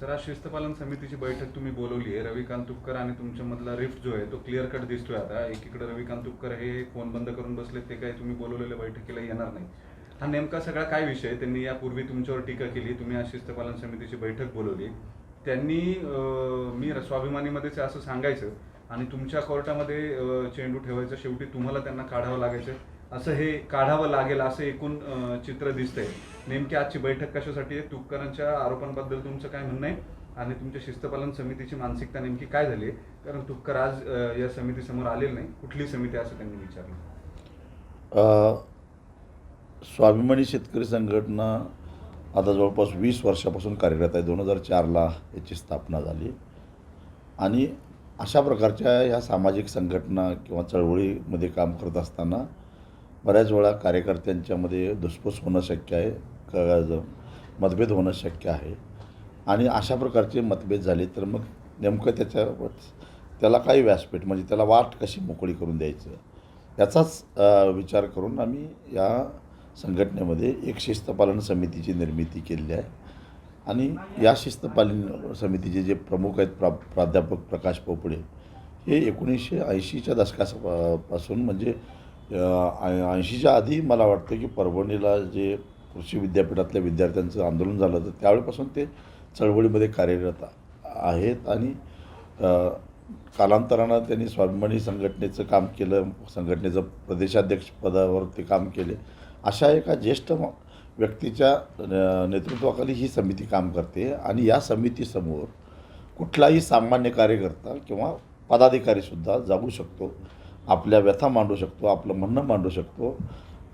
Sir आज शिस्तपालन समितीची बैठक तुम्ही बोलवली आहे. रविकांत तुपकर आणि तुमच्यामधला रिफ्ट जो आहे तो क्लिअर कट दिसतोय आता. एकीकडे रविकांत तुपकर हे फोन बंद करून बसले ते काही तुम्ही बोलवलेल्या बैठकीला येणार नाही हा नेमका सगळा काय विषय त्यांनी यापूर्वी तुमच्यावर टीका केली तुम्ही आज शिस्तपालन समितीची बैठक बोलवली. त्यांनी मी स्वाभिमानीमध्येच असं सांगायचं आणि तुमच्या कोर्टामध्ये चेंडू ठेवायचं शेवटी तुम्हाला त्यांना काढावं लागायचं असं हे काढावं लागेल असं एकूण चित्र दिसतंय. नेमकी आजची बैठक कशासाठी आहे? तुपकरांच्या आरोपांबद्दल तुमचं काय म्हणणं आहे? आणि तुमच्या शिस्तपालन समितीची मानसिकता नेमकी काय झाली आहे? कारण तुपकर आज या समितीसमोर आलेलं नाही. कुठली समिती असं त्यांनी विचारलं? स्वाभिमानी शेतकरी संघटना आता जवळपास वीस वर्षापासून कार्यरत आहे. दोन हजार चारला याची स्थापना झाली. आणि अशा प्रकारच्या ह्या सामाजिक संघटना किंवा चळवळीमध्ये काम करत असताना बऱ्याच वेळा कार्यकर्त्यांच्यामध्ये धुसफूस होणं शक्य आहे क मतभेद होणं शक्य आहे. आणि अशा प्रकारचे मतभेद झाले तर मग नेमकं त्याच्या त्याला काही व्यासपीठ म्हणजे त्याला वाट कशी मोकळी करून द्यायचं? याचाच विचार करून आम्ही या संघटनेमध्ये एक शिस्तपालन समितीची निर्मिती केलेली आहे. आणि या शिस्तपालन समितीचे जे प्रमुख आहेत प्रा प्राध्यापक प्रकाश पोपडे हे एकोणीसशे ऐंशीच्या दशकापासून म्हणजे ऐंशीच्या आधी मला वाटतं की परभणीला जे कृषी विद्यापीठातल्या विद्यार्थ्यांचं आंदोलन झालं तर त्यावेळेपासून ते चळवळीमध्ये कार्यरत आहेत आणि कालांतरानं त्यांनी स्वाभिमानी संघटनेचं काम केलं संघटनेचं प्रदेशाध्यक्ष पदावर ते काम केले. अशा एका ज्येष्ठ व्यक्तीच्या नेतृत्वाखाली ही समिती काम करते आणि या समितीसमोर कुठलाही सामान्य कार्यकर्ता किंवा पदाधिकारीसुद्धा जाऊ शकतो. आपल्या व्यथा मांडू शकतो आपलं म्हणणं मांडू शकतो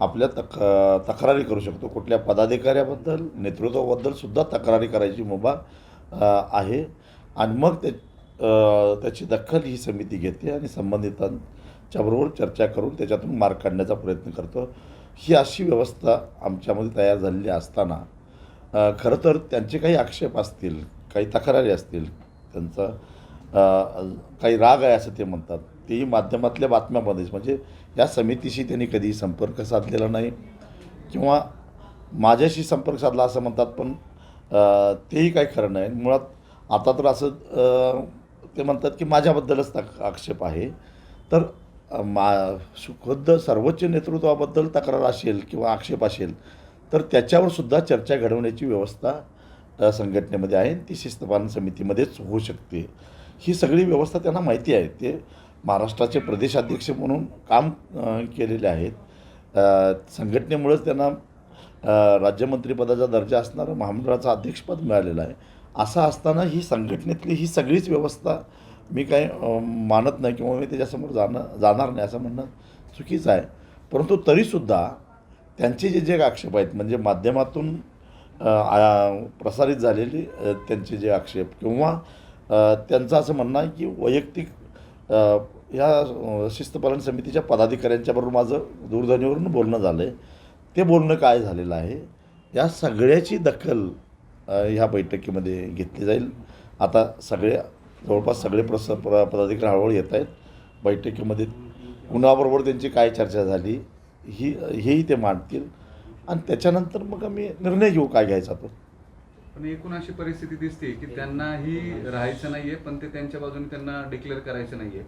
आपल्या तक तक्रारी करू शकतो. कुठल्या पदाधिकाऱ्याबद्दल नेतृत्वाबद्दलसुद्धा तक्रारी करायची मुभा आहे. आणि मग ते त्याची दखल ही समिती घेते आणि संबंधितांच्याबरोबर चर्चा करून त्याच्यातून मार्ग काढण्याचा प्रयत्न करतो. ही अशी व्यवस्था आमच्यामध्ये तयार झालेली असताना खरं तर त्यांचे काही आक्षेप असतील काही तक्रारी असतील त्यांचा काही राग आहे असं ते म्हणतात. तेही माध्यमातल्या बातम्यामध्येच. म्हणजे या समितीशी त्यांनी कधीही संपर्क साधलेला नाही. किंवा माझ्याशी संपर्क साधला असं म्हणतात पण तेही काही खरं नाही. मुळात आता तर असं ते म्हणतात की माझ्याबद्दलच तक आक्षेप आहे. तर मा खुद्द सर्वोच्च नेतृत्वाबद्दल तक्रार असेल किंवा आक्षेप असेल तर त्याच्यावरसुद्धा चर्चा घडवण्याची व्यवस्था संघटनेमध्ये आहे. ती शिस्तपालन समितीमध्येच होऊ शकते. ही सगळी व्यवस्था त्यांना माहिती आहे. ते महाराष्ट्राचे प्रदेशाध्यक्ष म्हणून काम केलेले आहेत. संघटनेमुळेच त्यांना राज्यमंत्रीपदाचा दर्जा असणारं महामंडळाचं अध्यक्षपद मिळालेलं आहे. असं असताना ही संघटनेतली ही सगळीच व्यवस्था मी काय मानत नाही किंवा मी त्याच्यासमोर जाणं जाणार नाही असं म्हणणं चुकीचं आहे. परंतु तरीसुद्धा त्यांचे जे जे आक्षेप आहेत म्हणजे माध्यमातून प्रसारित झालेले त्यांचे जे आक्षेप किंवा त्यांचं असं म्हणणं आहे की वैयक्तिक ह्या शिस्तपालन समितीच्या पदाधिकाऱ्यांच्याबरोबर माझं दूरध्वनीवरून बोलणं झालं आहे ते बोलणं काय झालेलं आहे? या सगळ्याची दखल ह्या बैठकीमध्ये घेतली जाईल. आता सगळे जवळपास सगळे प्रस प्र पदाधिकारी हळूहळू येत आहेत. बैठकीमध्ये कुणाबरोबर त्यांची काय चर्चा झाली ही हेही ते मांडतील. आणि त्याच्यानंतर मग आम्ही निर्णय घेऊ काय घ्यायचा तो. पण एकूण अशी परिस्थिती दिसते की त्यांनाही राहायचं नाहीये पण ते त्यांच्या बाजूने त्यांना डिक्लेअर करायचं नाहीये.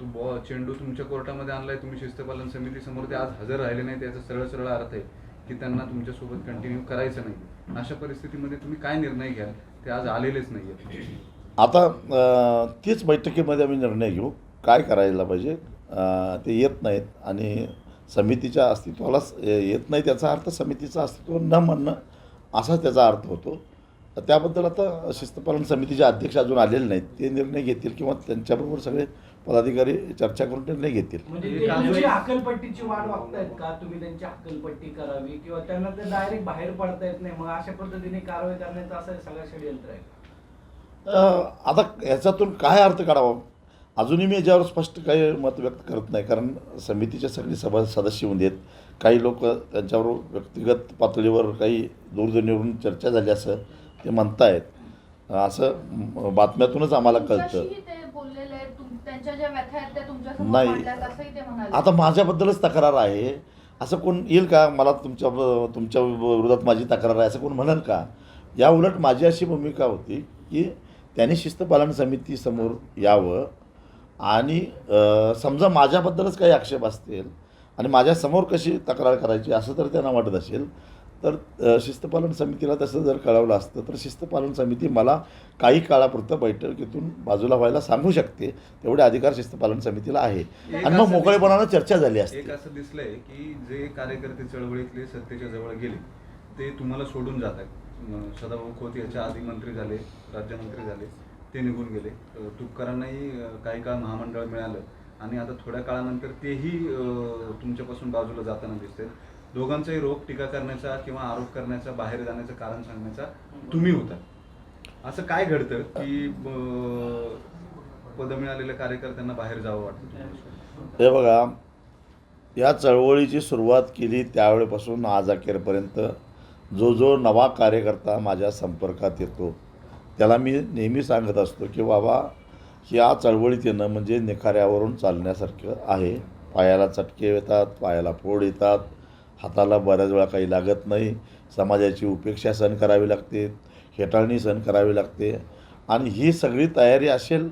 तू बॉ चेंडू तुमच्या कोर्टामध्ये आणलाय तुम्ही शिस्तपालन समितीसमोर ते आज हजर राहिले नाही त्याचा सरळ सरळ अर्थ आहे की त्यांना तुमच्यासोबत कंटिन्यू करायचं नाही अशा परिस्थितीमध्ये तुम्ही काय निर्णय घ्याल? ते आज आलेलेच नाहीये. आता तीच बैठकीमध्ये आम्ही निर्णय घेऊ. काय करायला पाहिजे? ते येत नाहीत आणि समितीच्या अस्तित्वालाच येत नाही त्याचा अर्थ समितीचं अस्तित्व न म्हणणं असाच त्याचा अर्थ होतो. त्याबद्दल आता शिस्तपालन समितीचे अध्यक्ष अजून आलेले नाहीत ते निर्णय घेतील किंवा त्यांच्याबरोबर सगळे पदाधिकारी चर्चा करून निर्णय घेतील. म्हणजे अजून- तुमची हकलपट्टीची वाट बघतायत का? तुम्ही त्यांची हकलपट्टी करावी किंवा त्यांना ते डायरेक्ट बाहेर पडता येत नाही मग अशा पद्धतीने कारवाई करण्याचा असं सगळं षडयंत्र आहे अ, आता याच्यातून काय अर्थ काढावा? अजूनही मी याच्यावर स्पष्ट काही मत व्यक्त करत नाही कारण समितीचे सगळे सभा सदस्य होऊन आहेत काही लोक त्यांच्याबरोबर व्यक्तिगत पातळीवर काही दूरध्वनीवरून चर्चा झाली असं ते म्हणतायत. असं बातम्यातूनच आम्हाला कळतं. नाही. आता माझ्याबद्दलच तक्रार आहे. असं कोण येईल का? मला तुमच्या तुमच्या विरोधात माझी तक्रार आहे. असं कोण म्हणाल का? या उलट माझी अशी भूमिका होती की त्यांनी शिस्तपालन समितीसमोर यावं आणि समजा माझ्याबद्दलच काही आक्षेप असतील आणि माझ्यासमोर कशी तक्रार करायची असं तर त्यांना वाटत असेल तर शिस्तपालन समितीला तसं जर कळवलं असतं तर शिस्तपालन समिती मला काही काळापुरतं बैठकीतून बाजूला व्हायला सांगू शकते. तेवढे अधिकार शिस्तपालन समितीला आहे. आणि मग मोकळेपणानं चर्चा झाली असते. एक असं दिसलंय की जे कार्यकर्ते चळवळीतले सत्तेच्या जवळ गेले ते तुम्हाला सोडून जात आहेत सदाभाऊ खोत याच्या आधी मंत्री झाले राज्यमंत्री झाले ते निघून गेले. तुपकरांनाही काही काळ महामंडळ मिळालं. आणि आता थोड्या काळानंतर तेही तुमच्यापासून बाजूला जाताना दिसते दोघांचाही रोग टीका करण्याचा किंवा आरोप करण्याचा बाहेर जाण्याचं कारण सांगण्याचा तुम्ही होता. असं काय घडतं की पद मिळालेल्या कार्यकर्त्यांना बाहेर जावं वाटतं? हे बघा या चळवळीची सुरुवात केली त्यावेळेपासून आज अखेरपर्यंत. जो जो नवा कार्यकर्ता माझ्या संपर्कात येतो त्याला मी नेहमी सांगत असतो की बाबा या चळवळीत येणं म्हणजे निखाऱ्यावरून चालण्यासारखं आहे. पायाला चटके येतात पायाला फोड येतात. हाताला बऱ्याच वेळा काही लागत नाही. समाजाची उपेक्षा सहन करावी लागते. हेटाळणी सहन करावी लागते. आणि ही सगळी तयारी असेल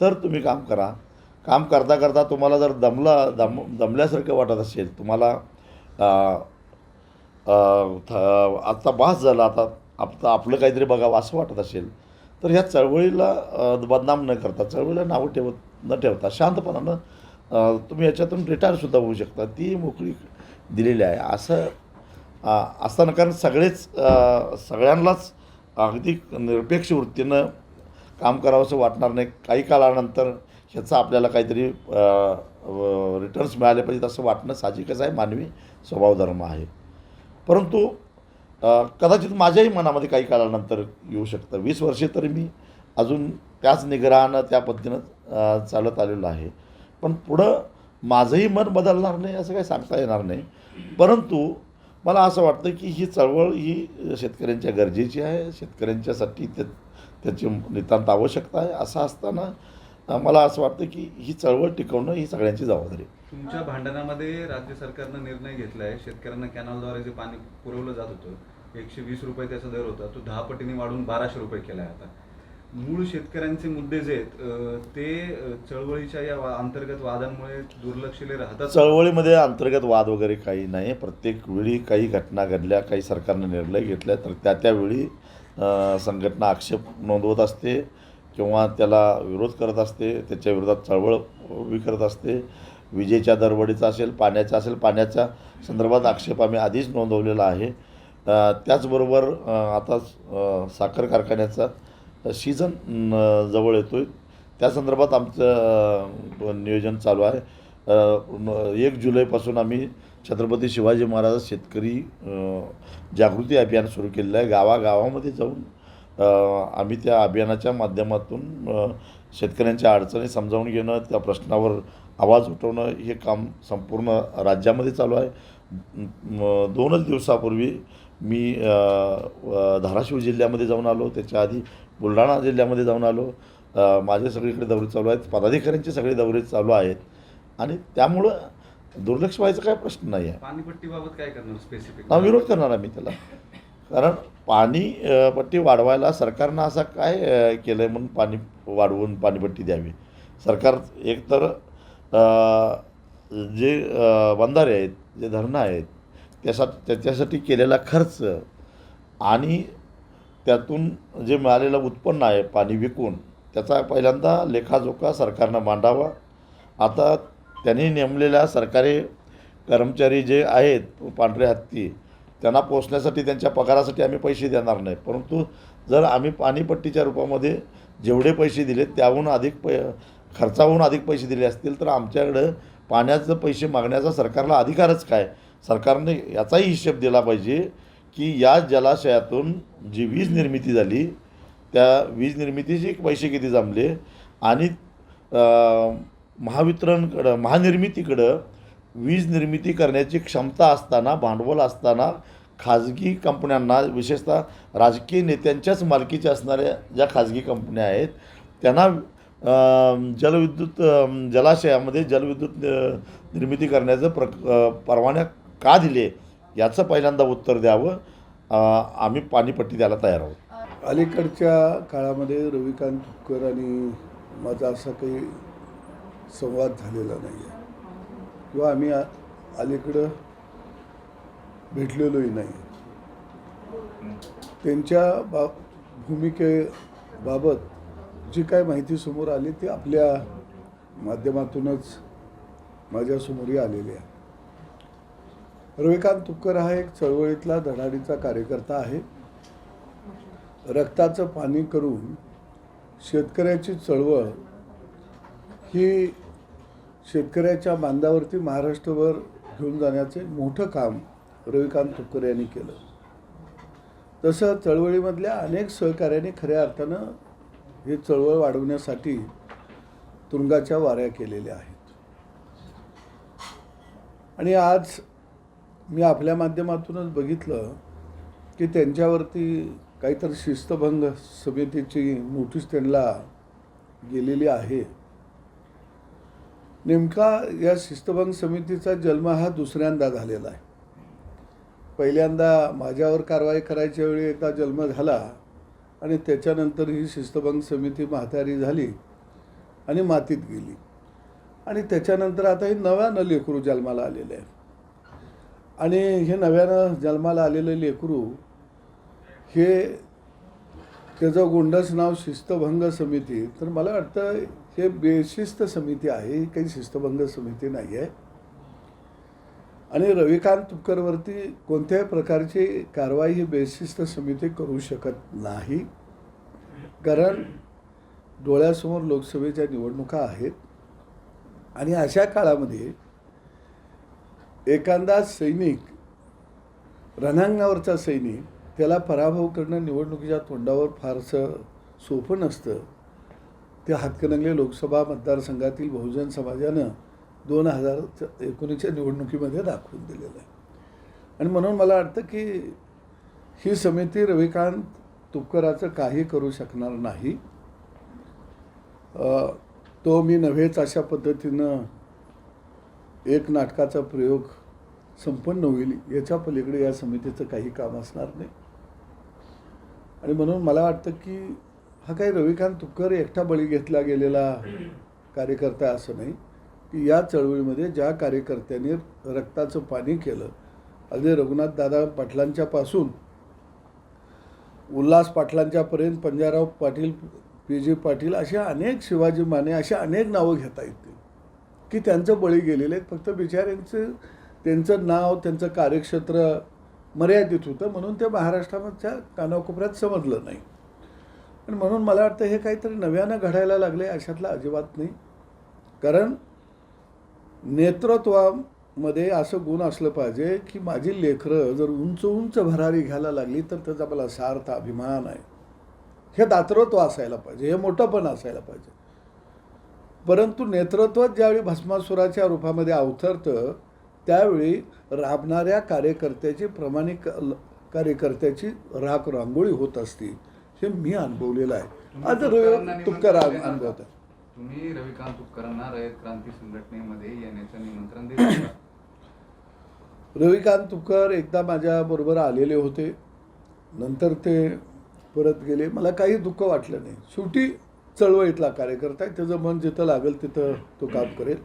तर तुम्ही काम करा. काम करता करता तुम्हाला जर दमला दम दमल्यासारखं वाटत असेल तुम्हाला आत्ता थ- बास झाला आता आता आपलं काहीतरी बघावं असं वाटत असेल तर ह्या चळवळीला बदनाम न करता चळवळीला नावं ठेवत न ठेवता शांतपणानं तुम्ही याच्यातून रिटायरसुद्धा होऊ शकता. ती मोकळी दिलेले आहे. असं असताना कारण सगळेच सगळ्यांनाच अगदी निरपेक्ष वृत्तीनं काम करावंसं वाटणार नाही. काही काळानंतर ह्याचा आपल्याला काहीतरी रिटर्न्स मिळाले पाहिजेत असं वाटणं साहजिकच आहे. मानवी स्वभावधर्म आहे. परंतु कदाचित माझ्याही मनामध्ये काही काळानंतर येऊ शकतं. वीस वर्षे तरी मी अजून त्याच निग्रहानं त्या पद्धतीनं चालत आलेलो आहे. पण पुढं माझंही मन बदलणार नाही असं काही सांगता येणार नाही. परंतु मला असं वाटतं की ही चळवळ ही शेतकऱ्यांच्या गरजेची आहे. शेतकऱ्यांच्यासाठी ते त्याची नितांत आवश्यकता आहे. असं असताना मला असं वाटतं की ही चळवळ टिकवणं ही सगळ्यांची जबाबदारी आहे. तुमच्या भांडणामध्ये राज्य सरकारनं निर्णय घेतला आहे शेतकऱ्यांना कॅनॉलद्वारे जे पाणी पुरवलं जात होतं एकशे वीस रुपये त्याचा दर होता. तो दहा पटीने वाढून बाराशे रुपये केला आहे आता. मूळ शेतकऱ्यांचे मुद्दे जे आहेत ते चळवळीच्या या वा- अंतर्गत वादांमुळे दुर्लक्षले राहतात? चळवळीमध्ये अंतर्गत वाद वगैरे काही नाही. प्रत्येक वेळी काही घटना घडल्या काही सरकारनं निर्णय घेतल्या तर त्या त्यावेळी संघटना आक्षेप नोंदवत असते किंवा त्याला विरोध करत असते. त्याच्या विरोधात चळवळ उभी करत असते. विजेच्या दरवडीचा असेल पाण्याचा असेल पाण्याच्या संदर्भात आक्षेप आम्ही आधीच नोंदवलेला आहे. त्याचबरोबर आता साखर कारखान्याचा सीझन जवळ येतो आहे त्या संदर्भात आमचं नियोजन चालू आहे. एक जुलैपासून आम्ही छत्रपती शिवाजी महाराज शेतकरी जागृती अभियान सुरू केलेलं आहे. गावागावामध्ये जाऊन आम्ही त्या अभियानाच्या माध्यमातून शेतकऱ्यांच्या अडचणी समजावून घेणं त्या प्रश्नावर आवाज उठवणं हे काम संपूर्ण राज्यामध्ये चालू आहे. दोनच दिवसापूर्वी मी धाराशिव जिल्ह्यामध्ये जाऊन आलो. त्याच्या आधी बुलढाणा जिल्ह्यामध्ये जाऊन आलो. माझे सगळीकडे दौरे चालू आहेत. पदाधिकाऱ्यांचे सगळे दौरे चालू आहेत. आणि त्यामुळं दुर्लक्ष व्हायचा काय प्रश्न नाही आहे. पाणीपट्टीबाबत काय करणार स्पेसिफिक हा विरोध करणार आम्ही त्याला. कारण पाणी पट्टी वाढवायला सरकारनं असा काय केलं आहे म्हणून पाणी वाढवून पाणीपट्टी द्यावी. सरकार एकतर जे बंधारे आहेत जे धरणं आहेत त्यासाठी त्याच्यासाठी केलेला खर्च आणि त्यातून जे मिळालेलं उत्पन्न आहे पाणी विकून त्याचा पहिल्यांदा लेखाजोखा सरकारनं मांडावा. आता त्यांनी नेमलेल्या सरकारी कर्मचारी जे आहेत पांढरे हत्ती त्यांना पोचण्यासाठी त्यांच्या पगारासाठी आम्ही पैसे देणार नाही. परंतु जर आम्ही पाणीपट्टीच्या रूपामध्ये जेवढे पैसे दिले त्याहून अधिक पै खर्चाहून अधिक पैसे दिले असतील तर आमच्याकडं पाण्याचं पैसे मागण्याचा सरकारला अधिकारच काय? सरकारने याचाही हिशेब दिला पाहिजे. की या जलाशयातून जी वीज निर्मिती झाली त्या वीज निर्मितीचे पैसे किती जमले आणि महावितरणकडं महानिर्मितीकडं वीज निर्मिती करण्याची क्षमता असताना भांडवल असताना खाजगी कंपन्यांना विशेषतः राजकीय नेत्यांच्याच मालकीच्या असणाऱ्या ज्या खाजगी कंपन्या आहेत त्यांना जलविद्युत जलाशयामध्ये जलविद्युत निर्मिती करण्याचं प्र परवान्या का दिले? याचं पहिल्यांदा उत्तर द्यावं. आम्ही पाणीपट्टी द्यायला तयार आहोत. अलीकडच्या काळामध्ये रविकांत तुपकर आणि माझा असा काही संवाद झालेला नाही आहे. किंवा आम्ही अलीकडं भेटलेलोही नाही त्यांच्या बा भूमिकेबाबत जी काय माहिती समोर आली ती आपल्या माध्यमातूनच माझ्यासमोरही आलेली आहे. रविकांत तुपकर हा एक चळवळीतला धडाडीचा कार्यकर्ता आहे. रक्ताचं पाणी करून शेतकऱ्याची चळवळ ही शेतकऱ्याच्या बांधावरती महाराष्ट्रभर घेऊन जाण्याचे मोठं काम रविकांत तुपकर यांनी केलं. तसं चळवळीमधल्या अनेक सहकाऱ्यांनी खऱ्या अर्थानं ही चळवळ वाढवण्यासाठी तुरुंगाच्या वाऱ्या केलेल्या आहेत. आणि आज मी आपल्या माध्यमातूनच बघितलं की त्यांच्यावरती काहीतरी शिस्तभंग समितीची नोटीस त्यांना गेलेली आहे. नेमका या शिस्तभंग समितीचा जन्म हा दुसऱ्यांदा झालेला आहे. पहिल्यांदा माझ्यावर कारवाई करायच्या वेळी एकदा जन्म झाला आणि त्याच्यानंतर ही शिस्तभंग समिती म्हातारी झाली आणि मातीत गेली. आणि त्याच्यानंतर आता हे नव्यानं लेकरू जन्माला आलेलं आहे आणि हे नव्यानं जन्माला आलेलं लेकरू हे त्याचं गोंडस नाव शिस्तभंग समिती. तर मला वाटतं हे बेशिस्त समिती आहे ही काही शिस्तभंग समिती नाही आहे आणि रविकांत तुपकरवरती कोणत्याही प्रकारची कारवाई ही बेशिस्त समिती करू शकत नाही. कारण डोळ्यासमोर लोकसभेच्या निवडणुका आहेत. आणि अशा काळामध्ये एखादा सैनिक रणांगणावरचा सैनिक त्याला पराभव करणं निवडणुकीच्या तोंडावर फारसं सोपं नसतं. ते हातकणंगले लोकसभा मतदारसंघातील बहुजन समाजानं दोन हजार एकोणीसच्या निवडणुकीमध्ये दाखवून दिलेलं आहे. आणि म्हणून मला वाटतं की ही समिती रविकांत तुपकराचं काही करू शकणार नाही. तो मी नव्हेच अशा पद्धतीनं एक नाटकाचा प्रयोग संपन्न होईल याच्या पलीकडे या समितीचं काही काम असणार नाही. आणि म्हणून मला वाटतं की हा काही रविकांत तुपकर एकटा बळी घेतला गेलेला कार्यकर्ता असं नाही. की या चळवळीमध्ये ज्या कार्यकर्त्यांनी रक्ताचं पाणी केलं अगदी रघुनाथ दादा पाटलांच्यापासून उल्हास पाटलांच्यापर्यंत पंजाराव पाटील पी जी पाटील अशा अनेक शिवाजी माने अशा अनेक नावं घेता येतील. की त्यांचं बळी गेलेले आहेत. फक्त बिचाऱ्यांचं त्यांचं नाव त्यांचं कार्यक्षेत्र मर्यादित होतं. म्हणून ते महाराष्ट्राच्या कानाकोपऱ्यात समजलं नाही. आणि म्हणून मला वाटतं हे काहीतरी नव्यानं घडायला लागले अशातलं अजिबात नाही. कारण नेतृत्वामध्ये असं गुण असलं पाहिजे की माझी लेखरं जर उंच उंच भरारी घ्यायला लागली तर त्याचा मला सार्थ अभिमान आहे. हे दातृत्व असायला पाहिजे. हे मोठंपण असायला पाहिजे. परंतु नेतृत्व ज्यावेळी भस्मासुराच्या रूपामध्ये अवतरतं त्यावेळी राबणाऱ्या कार्यकर्त्याची प्रामाणिक कार्यकर्त्याची राख रांगोळी होत असते हे मी अनुभवलेलं आहे. आज तुपकर अनुभवत तुम्ही रविकांत तुपकरांना रयत क्रांती संघटनेमध्ये येण्याचं निमंत्रण दिलं? रविकांत तुपकर एकदा माझ्याबरोबर आलेले होते. नंतर ते परत गेले. मला काही दुःख वाटलं नाही. शेवटी चळवळीतला कार्यकर्ता आहे. त्याचं मन जिथं लागेल तिथं तो काम करेल.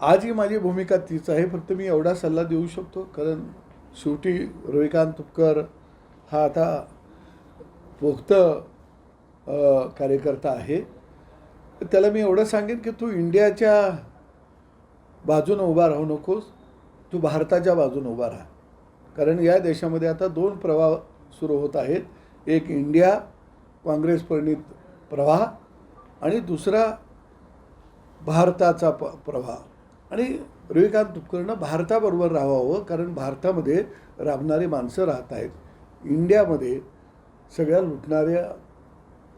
आजही माझी भूमिका तीच आहे. फक्त मी एवढा सल्ला देऊ शकतो. कारण शेवटी रविकांत तुपकर हा आता पोक्त कार्यकर्ता आहे. त्याला मी एवढं सांगेन की तू इंडियाच्या बाजूनं उभा राहू नकोस. तू भारताच्या बाजूनं उभा राहा. कारण या देशामध्ये आता दोन प्रवाह सुरू होत आहेत. एक इंडिया काँग्रेस प्रणित प्रवाह आणि दुसरा भारताचा प प्रवाह. आणि रविकांत तुपकरनं भारताबरोबर राहावं कारण भारतामध्ये राबणारी माणसं राहत आहेत. इंडियामध्ये सगळ्या लुटणाऱ्या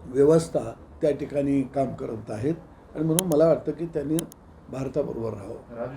व्यवस्था त्या ठिकाणी काम करत आहेत. आणि म्हणून मला वाटतं की त्यांनी भारताबरोबर राहावं.